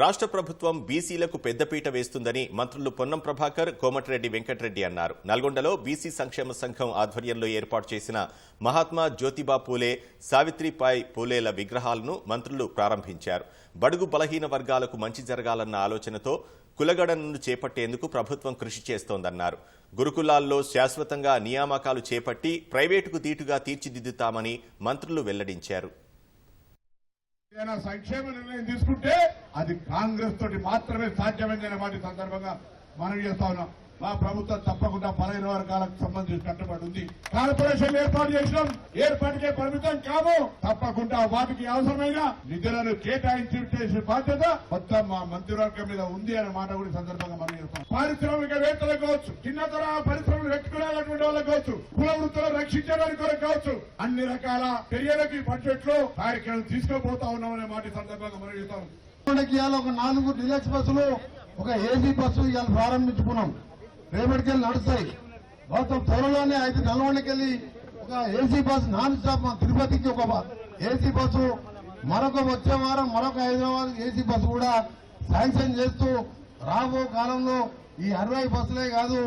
రాష్ట్ర ప్రభుత్వం బీసీలకు పెద్దపీట వేస్తుందని మంత్రులు పొన్నం ప్రభాకర్ కోమటిరెడ్డి వెంకటరెడ్డి అన్నారు. నల్గొండలో బీసీ సంక్షేమ సంఘం ఆధ్వర్యంలో ఏర్పాటు చేసిన మహాత్మా జ్యోతిబా పూలే సావిత్రిపాయ్ పూలేల విగ్రహాలను మంత్రులు ప్రారంభించారు. బడుగు బలహీన వర్గాలకు మంచి జరగాలన్న ఆలోచనతో కులగడనను చేపట్టేందుకు ప్రభుత్వం కృషి చేస్తోందన్నారు. గురుకులాల్లో శాశ్వతంగా నియామకాలు చేపట్టి ప్రైవేటుకు దీటుగా తీర్చిదిద్దుతామని మంత్రులు వెల్లడించారు. సంక్షేమ నిర్ణయం తీసుకుంటే అది కాంగ్రెస్ తోటి మాత్రమే సాధ్యమైందనే మాట సందర్భంగా మనం చేస్తా ఉన్నాం. మా ప్రభుత్వం తప్పకుండా పదహైదు వర్గాలకు సంబంధించి కట్టుబడి ఉంది. కార్పొరేషన్ ఏర్పాటు చేసినాం. ఏర్పాటుకే పరిమితం కాము. తప్పకుండా వాటికి అవసరమైన నిధులను కేటాయించి బాధ్యత మొత్తం మా మంత్రివర్గం మీద ఉంది అనే మాట కూడా సందర్భంగా మనం చేస్తాం. పారిశ్రామికవేత్తలకు కావచ్చు చిన్న తరహా పరిశ్రమలు పెట్టుకునేటువంటి వాళ్ళకి కావచ్చు కుల వృత్తులు రక్షించడానికి కూడా కావచ్చు అన్ని రకాల చర్యలకు ఈ బడ్జెట్లో కార్యక్రమం తీసుకుపోతా ఉన్నామనే మాట సందర్భంగా మనం చేస్తాం ఇవాళ ఒక నాలుగు డిలక్స్ బస్సులు ఒక ఏసీ బస్సు ఇవాళ ప్రారంభించుకున్నాం. రేపటికి వెళ్ళి నడుస్తాయి. మొత్తం త్వరలోనే అయితే నల్గొండకి వెళ్ళి ఒక ఏసీ బస్సు నాన్ స్టాప్ తిరుపతికి ఒక ఏసీ బస్సు మరొక వచ్చే వారం మరొక హైదరాబాద్ ఏసీ బస్సు కూడా శాంక్షన్ చేస్తూ రాబో కాలంలో ఈ అరవై బస్సులే కాదు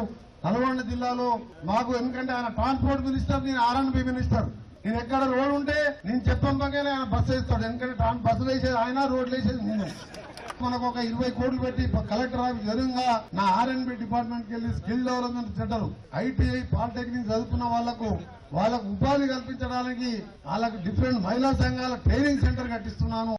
నల్గొండ జిల్లాలో మాకు ఎందుకంటే ఆయన ట్రాన్స్పోర్ట్ మినిస్టర్ నేను ఆర్ఎన్బి మినిస్టర్. నేను ఎక్కడ రోడ్ ఉంటే నేను చెప్పంగానే ఆయన బస్సు వేస్తాడు. ఎందుకంటే ఆయన బస్సులు వేసేది ఆయన రోడ్లు వేసేది నేనే. మనకు ఒక ఇరవై కోట్లు పెట్టి కలెక్టర్ ఆఫీస్ ఎదురుగా నా ఆర్ఎన్బి డిపార్ట్మెంట్కి వెళ్ళి skill development centre ITI polytechnic చదువుకున్న వాళ్ళకు వాళ్ళకు ఉపాధి కల్పించడానికి వాళ్ళకు డిఫరెంట్ మహిళా సంఘాల ట్రైనింగ్ సెంటర్ కట్టిస్తున్నాను.